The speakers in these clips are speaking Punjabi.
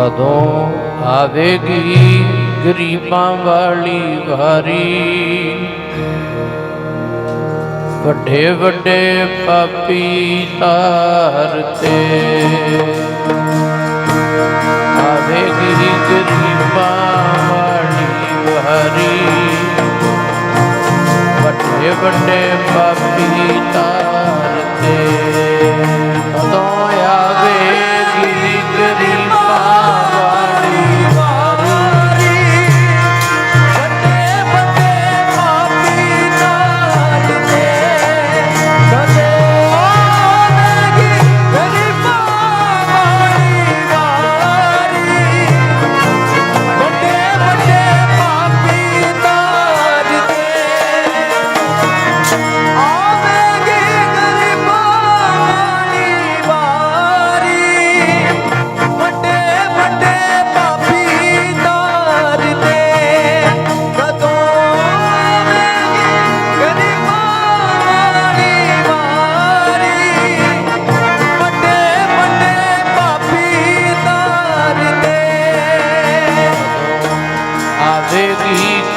ਕਦੋਂ ਆਵੇਗੀ ਗਰੀਬਾਂ ਵਾਲੀ ਵਾਰੀ? ਵੱਡੇ ਵੱਡੇ ਪਾਪੀ ਤਾਰਤੇ ਆਵੇਗੀ ਗਰੀਬਾਂ ਵਾਲੀ ਵਾਰੀ। ਵੱਡੇ ਵੱਡੇ ਪਾਪੀ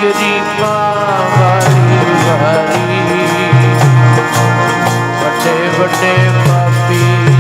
ਗਰੀਬਾਂ ਵਾਲੀ ਵਾਰੀ ਵੱਡੇ ਵੱਡੇ ਪਾਪੀ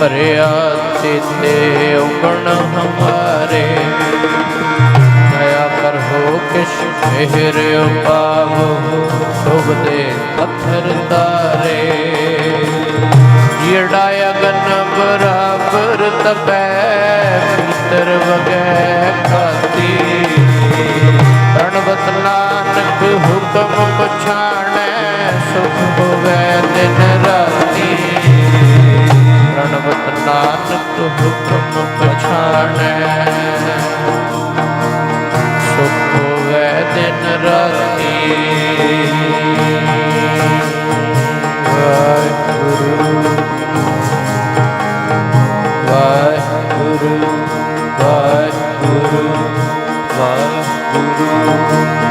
ਭਰਿਆ ਤੇਤੇ ਉਗਣ ਹਮਾਰੇ। ਦਇਆ ਕਰ ਹੋ ਕਿਛ ਮਿਹਰ ਉਪਾਵ ਡੁੱਬਦੇ ਪੱਥਰ ਤਾਰੇ। ਜਿਹੜਾ ਅਗਨ ਬਰਾਬਰ ਤਪੈ ਭੀਤਰ ਵਗੈ ਖਾਤੀ। ਪ੍ਰਣਵਤ ਨਾਨਕ ਹੁਕਮ ਪਛਾਣੈ, ਸੁਖ ਹੋਵੇ। uzaklara yürü